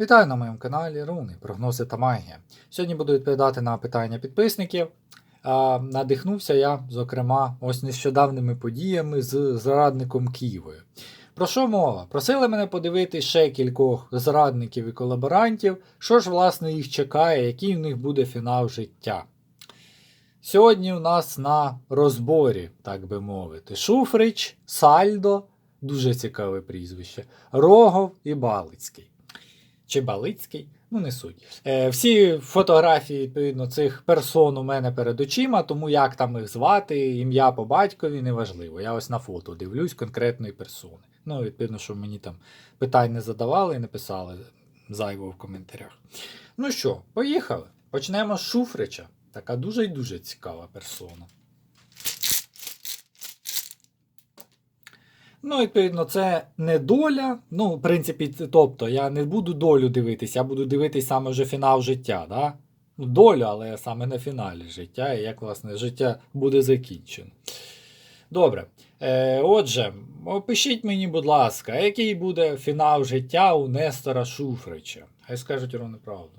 Вітаю на моєму каналі Руни, прогнози та магія. Сьогодні буду відповідати на питання підписників. Надихнувся я, зокрема, ось нещодавними подіями з зрадником Києвою. Про що мова? Просили мене подивитись ще кількох зрадників і колаборантів, що ж власне їх чекає, який в них буде фінал життя. Сьогодні у нас на розборі, так би мовити, Шуфрич, Сальдо, дуже цікаве прізвище, Рогов і Балицький. Чи Балицький, ну не суть. Е, всі фотографії, відповідно, цих персон у мене перед очима, тому як там їх звати, ім'я по батькові, неважливо. Я ось на фото дивлюсь конкретної персони. Ну, відповідно, що мені там питань не задавали і не писали зайво в коментарях. Ну що, поїхали. Почнемо з Шуфрича. Така дуже і дуже цікава персона. Ну, відповідно, це не доля. Ну, в принципі, тобто, я не буду долю дивитись, я буду дивитись саме вже фінал життя. Да? Ну, долю, але саме на фіналі життя, і як, власне, життя буде закінчено. Добре. Е, отже, опишіть мені, будь ласка, який буде фінал життя у Нестора Шуфрича? Хай скажуть ровно правду.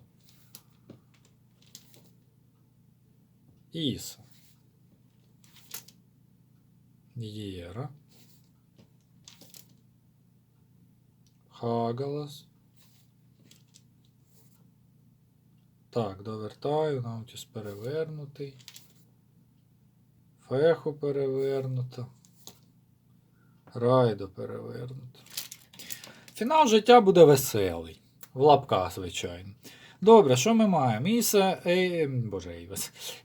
Іса. Єра. Хагалас. Так, довертаю, наутіс перевернутий. Феху перевернуто. Райдо перевернуто. Фінал життя буде веселий. В лапках, звичайно. Добре, що ми маємо? Іса, е, боже.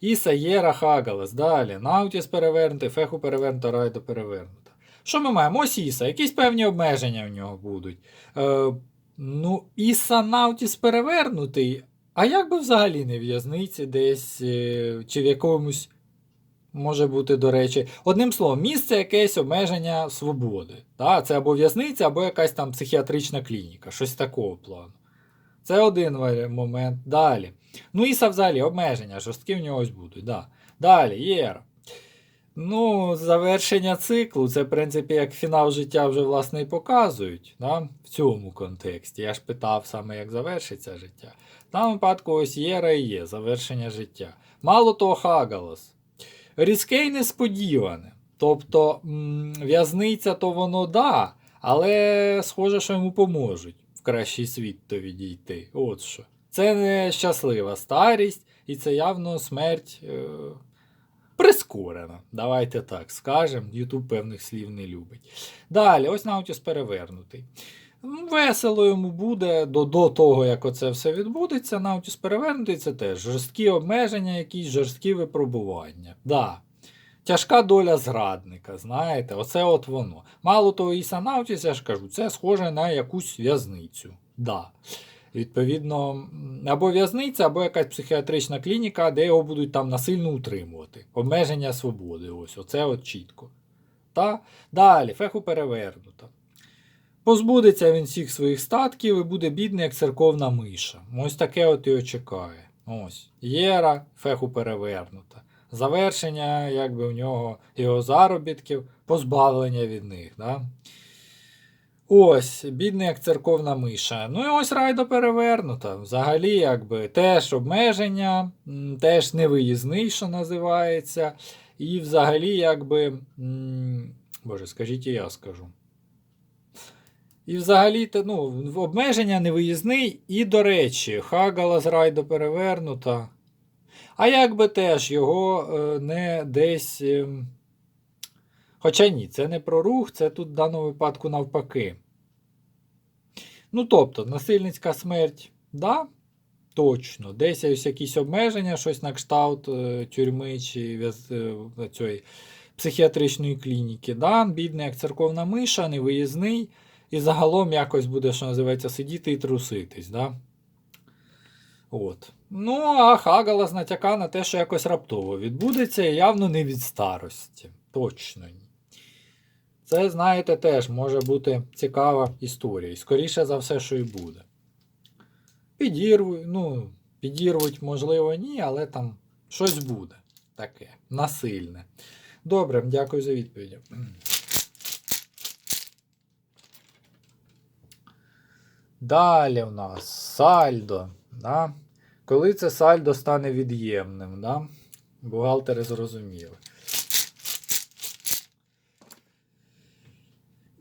Іса, Єра, Хагалас. Далі. Наутіс перевернутий, Феху перевернуто, Райдо перевернуто. Що ми маємо? Ось Іса. Якісь певні обмеження в нього будуть. Е, ну, Іса Наутіс перевернутий. А як би взагалі не в'язниці десь, е, чи в якомусь, може бути, до речі, одним словом, місце якесь обмеження свободи. Да? Це або в'язниця, або якась там психіатрична клініка, щось такого плану. Це один момент. Далі. Ну, Іса взагалі обмеження, жорсткі в нього ось будуть. Да. Далі, Єра. Ну, завершення циклу, це, в принципі, як фінал життя вже власне і показують. Да? В цьому контексті. Я ж питав саме, як завершиться життя. Даному випадку ось Єра і є завершення життя. Мало того, Хагалас. Різке й несподіване. Тобто, в'язниця то воно да, але схоже, що йому поможуть в кращий світ то відійти. От що. Це не щаслива старість, і це явно смерть. Е- Прискорена, давайте так скажемо. Ютуб певних слів не любить. Далі, ось Наутіс перевернутий. Весело йому буде до, до того, як оце все відбудеться. Наутіс перевернутий це теж жорсткі обмеження, якісь жорсткі випробування. Да. Тяжка доля зрадника, знаєте, оце от воно. Мало того, Іса Наутіс, я ж кажу, це схоже на якусь в'язницю. Да. Відповідно, або в'язниця, або якась психіатрична клініка, де його будуть там насильно утримувати. Обмеження свободи. Ось, оце от чітко. Та? Далі, феху перевернуто. Позбудеться він всіх своїх статків і буде бідний, як церковна миша. Ось таке от його чекає. Ось. Єра, феху перевернута. Завершення, якби в нього його заробітків, позбавлення від них. Да? Ось, бідний як церковна миша. Ну і ось райдо перевернута. Взагалі, якби теж обмеження, теж невиїзний, що називається. І взагалі, якби. Боже, скажіть, і я скажу. І взагалі, ну, обмеження невиїзний. І, до речі, Хагала з райдо перевернута. А якби теж його е, не десь. Хоча ні, це не про рух, це тут в даному випадку навпаки. Ну, тобто, насильницька смерть, да, точно. Десь ось якісь обмеження, щось на кшталт е, тюрми чи е, цієї психіатричної клініки. Да, бідний, як церковна миша, невиїзний. І загалом якось буде, що називається, сидіти і труситись. Да? От. Ну, а Хагалас натяка на те, що якось раптово відбудеться, і явно не від старості. Точно ні. Це, знаєте, теж може бути цікава історія. І скоріше за все, що і буде. Підірвуть, ну, підірвуть, можливо, ні, але там щось буде таке, насильне. Добре, дякую за відповідь. Далі у нас сальдо. Да? Коли це сальдо стане від'ємним, да? бухгалтери зрозуміли.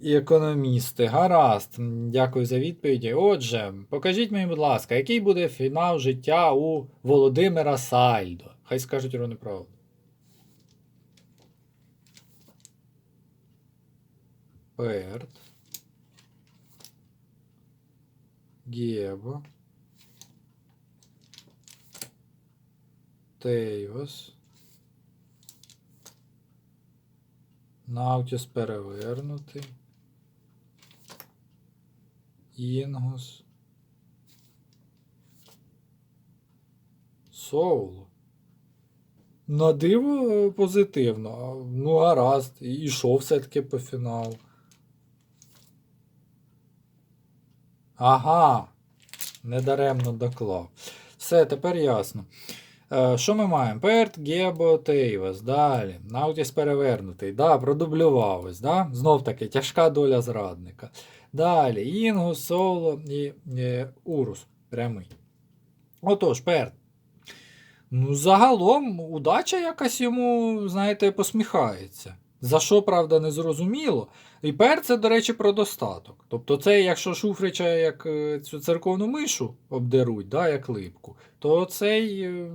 І економісти. Гаразд. Дякую за відповіді. Отже, покажіть мені, будь ласка, який буде фінал життя у Володимира Сальдо? Хай скажуть вони правду. Перт. Гебо. Тейвос. Наутіс перевернутий. Інгус. Соуло. На диво позитивно. Ну, гаразд. І йшов все-таки по фіналу. Ага. Недаремно доклав. Все, тепер ясно. Е, що ми маємо? Перт, Гебо, Тейвас. Далі. Наутіс перевернутий. Да, продублював Да? Знов таки тяжка доля зрадника. Далі. Інгус, Соло і е, Урус. Прямий. Отож, Перт. Ну, загалом, удача якась йому, знаєте, посміхається. За що, правда, не зрозуміло. І пер це, до речі, про достаток. Тобто, це, якщо Шуфрича як е, цю церковну мишу обдеруть, да, як липку, то цей е,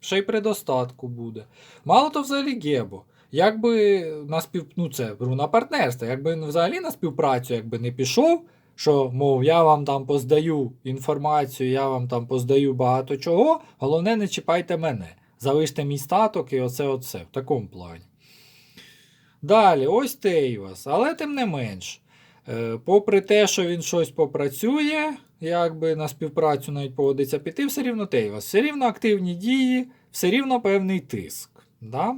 ще й при достатку буде. Мало то взагалі Гебо. Якби на спів... ну, це руна партнерства, якби взагалі на співпрацю якби не пішов, що, мов, я вам там поздаю інформацію, я вам там поздаю багато чого, головне, не чіпайте мене. Залиште мій статок і оце оце в такому плані. Далі, ось Тейвас, але тим не менш. Е, попри те, що він щось попрацює, якби на співпрацю навіть поводиться піти, все рівно Тейвас, все рівно активні дії, все рівно певний тиск. Да?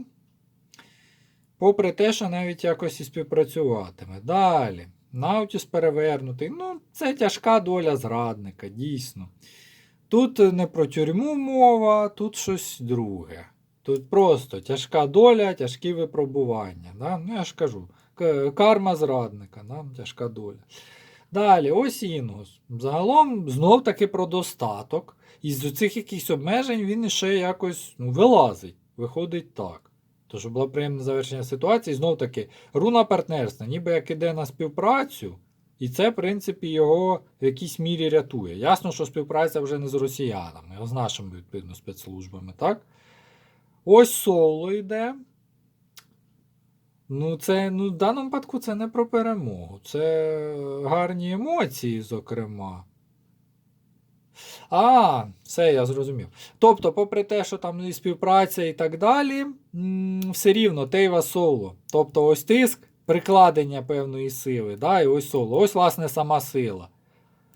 Попри те, що навіть якось і співпрацюватиме. Далі. Наутіс перевернутий. Ну, це тяжка доля зрадника, дійсно. Тут не про тюрму мова, тут щось друге. Тут просто тяжка доля, тяжкі випробування. Да? Ну, я ж кажу, карма зрадника, да? тяжка доля. Далі, ось Інгус. Загалом знов таки про достаток. І з цих якихось обмежень він ще якось ну, вилазить. Виходить так. Тож було приємне завершення ситуації. Знов таки, руна партнерства, ніби як іде на співпрацю, і це, в принципі, його в якійсь мірі рятує. Ясно, що співпраця вже не з росіянами, а з нашими відповідно спецслужбами, так? Ось соло йде. Ну, це, ну, в даному випадку це не про перемогу. Це гарні емоції, зокрема. А, все, я зрозумів. Тобто, попри те, що там і співпраця і так далі, все рівно Тейва соло. Тобто, ось тиск, прикладення певної сили, да, і ось соло. Ось, власне, сама сила.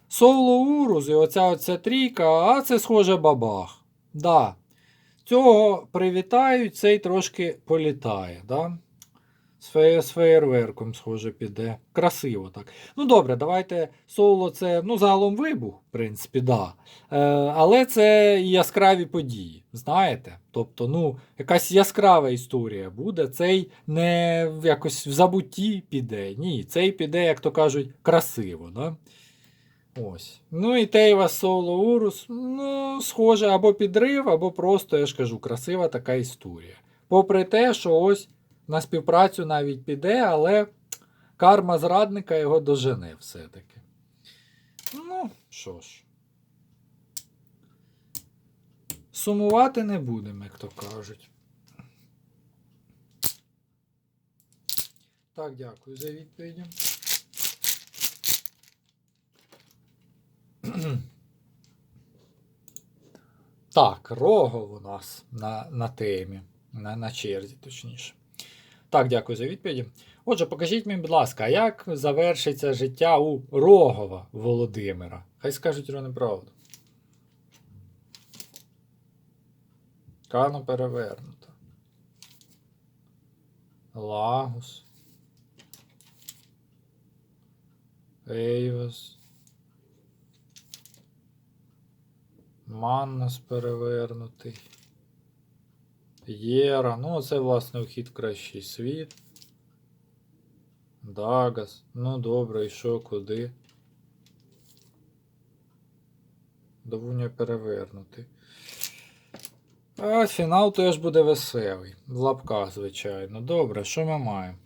Соло Урус і оця оця трійка, а це схоже бабах. Да. Цього привітають, цей трошки політає. Да? З, фе- феєрверком, схоже, піде. Красиво так. Ну добре, давайте соло це ну, загалом вибух, в принципі, да. Е, але це яскраві події, знаєте? Тобто, ну, якась яскрава історія буде. Цей не якось в забутті піде. Ні, цей піде, як то кажуть, красиво. Да? Ось. Ну і Тейва Соло Урус, ну, схоже, або підрив, або просто, я ж кажу, красива така історія. Попри те, що ось на співпрацю навіть піде, але карма зрадника його дожене все-таки. Ну, що ж. Сумувати не будемо, як то кажуть. Так, дякую за відповіді. Так, Рогов у нас на, на темі, на, на черзі, точніше. Так, дякую за відповіді. Отже, покажіть мені, будь ласка, як завершиться життя у Рогова Володимира? Хай скажуть вони правду. Кано перевернуто. Лагус. Ейвас. Маннас перевернутий. Єра. Ну, це, власне, вхід в кращий світ. Дагас. Ну, добре, і що, куди? до перевернути. А фінал теж буде веселий. В лапках, звичайно. Добре, що ми маємо?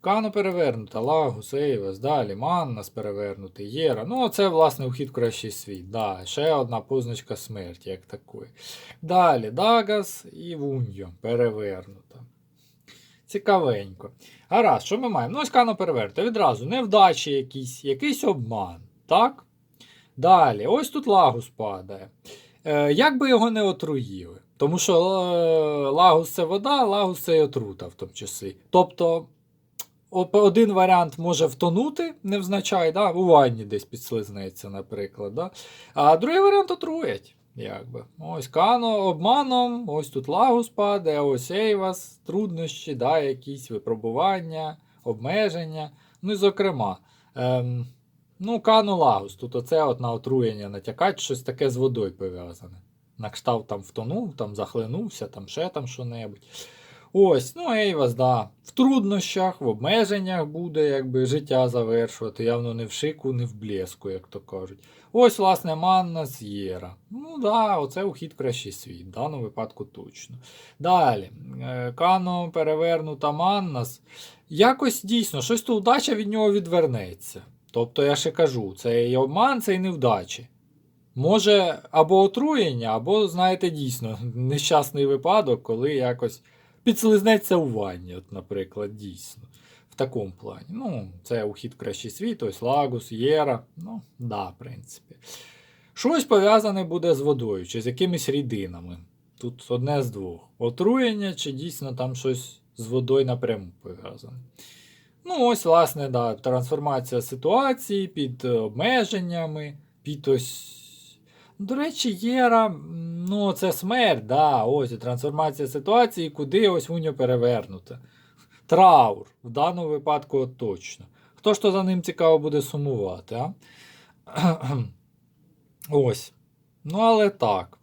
Кано перевернута, Лагус, Ейвес, далі, Маннас перевернутий, Єра. Ну, це, власне, ухід в кращий світ. Да, ще одна позначка смерті, як такої. Далі, Дагас і Вуньо перевернута. Цікавенько. Гаразд, що ми маємо? Ну, ось Кано перевернута. Відразу невдачі якісь, якийсь обман. Так? Далі, ось тут Лагус падає. Е, як би його не отруїли? Тому що е, Лагус це вода, Лагус це і отрута в тому числі. Тобто. Один варіант може втонути, невзначай, да? у ванні десь підслизнеться, наприклад. Да? А другий варіант отруять. Якби. Ось Кано обманом, ось тут Лагус падає, ось Ейвас, труднощі, да, якісь випробування, обмеження. Ну і зокрема, ем, ну, Кано Лагус. Тут оце от на отруєння натякать, щось таке з водою пов'язане. На кшталт там втонув, там захлинувся, там ще там що-небудь. Ось, ну Ейвас, да. В труднощах, в обмеженнях буде якби життя завершувати, явно не в шику, не в блеску, як то кажуть. Ось, власне, Манна С'єра. Ну да, оце ухід кращий світ, в даному випадку точно. Далі, е, Кано перевернута Маннас. Якось дійсно, щось то удача від нього відвернеться. Тобто, я ще кажу, це і обман, це і невдачі. Може або отруєння, або, знаєте, дійсно, нещасний випадок, коли якось підслизнеться у ванні, от, наприклад, дійсно. В такому плані. Ну, це ухід кращий світ, ось Лагус, Єра. Ну, да, в принципі. Щось пов'язане буде з водою чи з якимись рідинами. Тут одне з двох. Отруєння, чи дійсно там щось з водою напряму пов'язане. Ну, ось, власне, да, трансформація ситуації під е, обмеженнями, під ось. До речі, Єра, ну, це смерть, да, ось трансформація ситуації, куди ось Вуньо перевернута. Траур. В даному випадку точно. Хто ж то за ним цікаво буде сумувати, а? Ось. Ну, але так.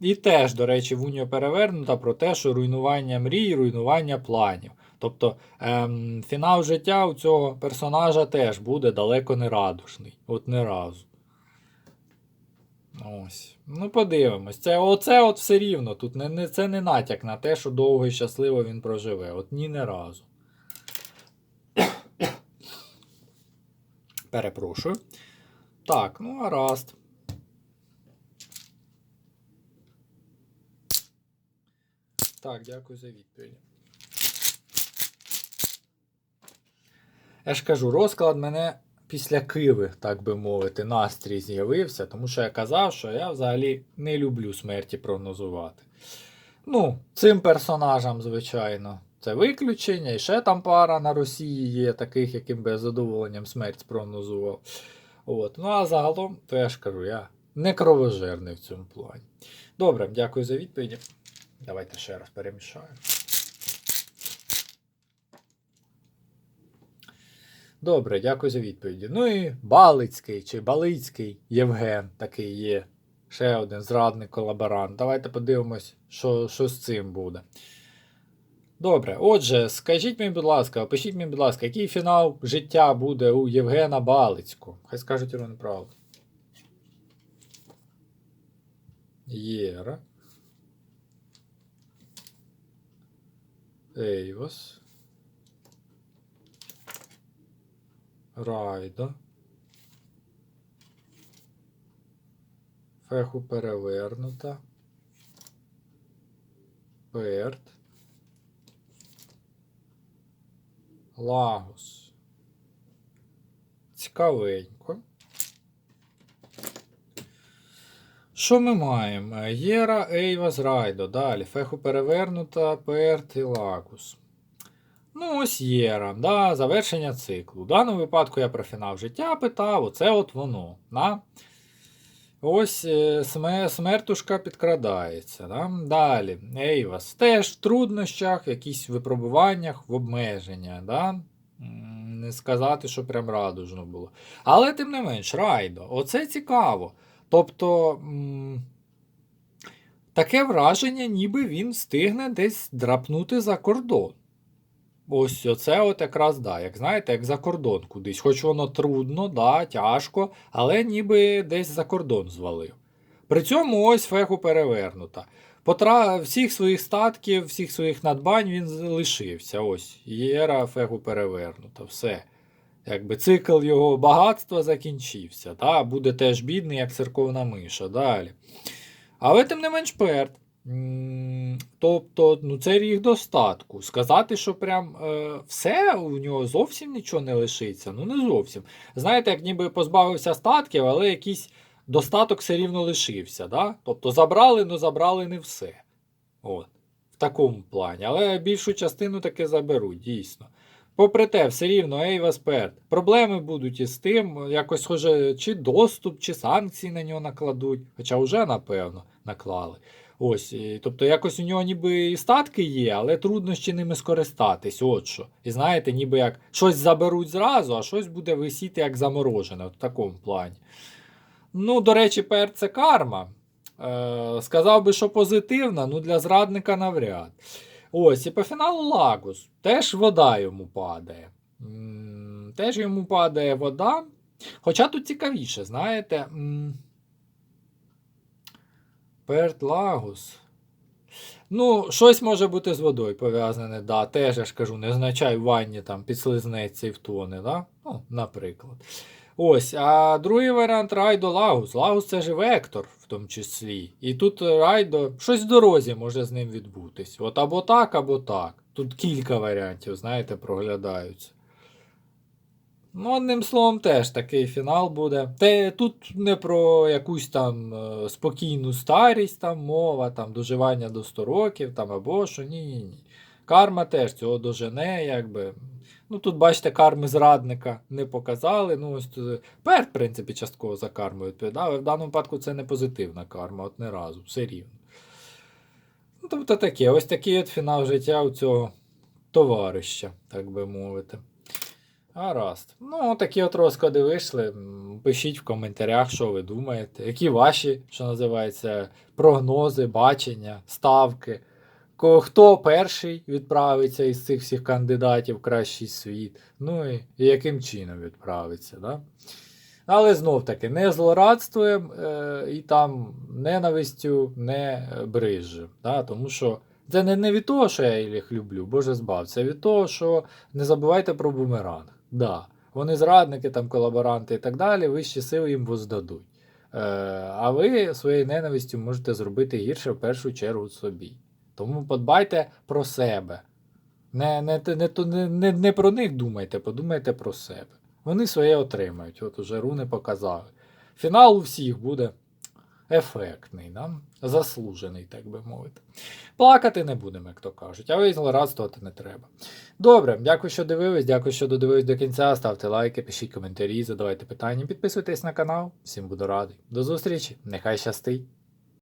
І теж, до речі, Вуньо перевернута про те, що руйнування мрій, руйнування планів. Тобто ем, фінал життя у цього персонажа теж буде далеко не радужний. От не разу. Ось. Ну, подивимось. Це, оце от все рівно. Тут не, не, це не натяк на те, що довго і щасливо він проживе. От ні не разу. Перепрошую. Так, ну гаразд. Так, дякую за відповідь. Я ж кажу, розклад мене після киви, так би мовити, настрій з'явився, тому що я казав, що я взагалі не люблю смерті прогнозувати. Ну, цим персонажам, звичайно, це виключення, і ще там пара на Росії є, таких, яким би я задоволенням смерть спрогнозував. От. Ну а загалом, то я ж кажу, я не кровожерний в цьому плані. Добре, дякую за відповіді. Давайте ще раз перемішаю. Добре, дякую за відповіді. Ну і Балицький чи Балицький Євген такий є. Ще один зрадник колаборант. Давайте подивимось, що, що з цим буде. Добре, отже, скажіть мені, будь ласка, опишіть мені, будь ласка, який фінал життя буде у Євгена Балицького? Хай скажуть Ірину правду. Єра. Ейвос. Райда. Феху перевернута. Перт. Лагус. Цікавенько. Що ми маємо? Єра, Ейвас, Райдо. Далі. Феху перевернута, Перт і Лагус. Ну, ось Єра, да, завершення циклу. В даному випадку я про фінал життя питав, оце от воно. Да? Ось е, смертушка підкрадається. Да? Далі, Ейвас. Теж в труднощах, в якісь випробуваннях, в обмеження. Да? Не сказати, що прям радужно було. Але тим не менш, Райдо, оце цікаво. Тобто. Таке враження, ніби він встигне десь драпнути за кордон. Ось оце от якраз да, як знаєте, як за кордон кудись. Хоч воно трудно, да, тяжко, але ніби десь за кордон звалив. При цьому ось феху перевернута. Потра... Всіх своїх статків, всіх своїх надбань він лишився. Ось, Єра феху перевернута. Все. Якби цикл його багатства закінчився. Да? Буде теж бідний, як церковна миша. Далі. Але тим не менш перт. Тобто, ну це ріг достатку. Сказати, що прям е, все у нього зовсім нічого не лишиться. Ну не зовсім. Знаєте, як ніби позбавився статків, але якийсь достаток все рівно лишився. Да? Тобто забрали, але забрали не все. От. В такому плані. Але більшу частину таки заберуть, дійсно. Попри те, все рівно Ейва Сперт. Проблеми будуть із тим, якось схоже, чи доступ, чи санкції на нього накладуть. Хоча вже, напевно, наклали. Ось, тобто якось у нього ніби і статки є, але труднощі ними скористатись. От що. І знаєте, ніби як щось заберуть зразу, а щось буде висіти як заморожене, от в такому плані. Ну, до речі, ПР це карма. Е, сказав би, що позитивна, ну для зрадника навряд. Ось, і по фіналу Лагус. Теж вода йому падає. М, Теж йому падає вода. Хоча тут цікавіше, знаєте. м, Перт Лагус. Ну, щось може бути з водою пов'язане, да. Теж я ж кажу, не означає ванні там підслизнеться і втоне, да? Ну, наприклад. Ось, а другий варіант Райдо Лагус. Лагус це ж вектор, в тому числі. І тут Райдо, щось в дорозі може з ним відбутись. От або так, або так. Тут кілька варіантів, знаєте, проглядаються. Ну, одним словом, теж такий фінал буде. Те тут не про якусь там е, спокійну старість там мова, там доживання до 100 років там або що. Ні, ні, ні. Карма теж цього дожене, якби. Ну тут, бачите, карми зрадника не показали. Ну, ось тут Пер, в принципі, частково за кармою відповідав, в даному випадку це не позитивна карма, от не разу, все рівно. Ну, тобто таке, ось такий от фінал життя у цього товариша, так би мовити. Гаразд. Ну, такі от розклади вийшли. Пишіть в коментарях, що ви думаєте, які ваші, що називається, прогнози, бачення, ставки. Хто перший відправиться із цих всіх кандидатів в кращий світ, ну і, яким чином відправиться. Да? Але знов таки не злорадствуємо е, і там ненавистю не брижем. Да? Тому що це не, не від того, що я їх люблю, Боже збав, це від того, що не забувайте про бумеранг. Да. Вони зрадники, там, колаборанти і так далі, вищі сили їм воздадуть. Е, а ви своєю ненавистю можете зробити гірше в першу чергу собі. Тому подбайте про себе. Не, не, не, не, не, не про них думайте, подумайте про себе. Вони своє отримають. От уже руни показали. Фінал у всіх буде ефектний, да? заслужений, так би мовити. Плакати не будемо, як то кажуть, а ви злорадствувати не треба. Добре, дякую, що дивились, дякую, що додивились до кінця. Ставте лайки, пишіть коментарі, задавайте питання, підписуйтесь на канал. Всім буду радий. До зустрічі, нехай щастить!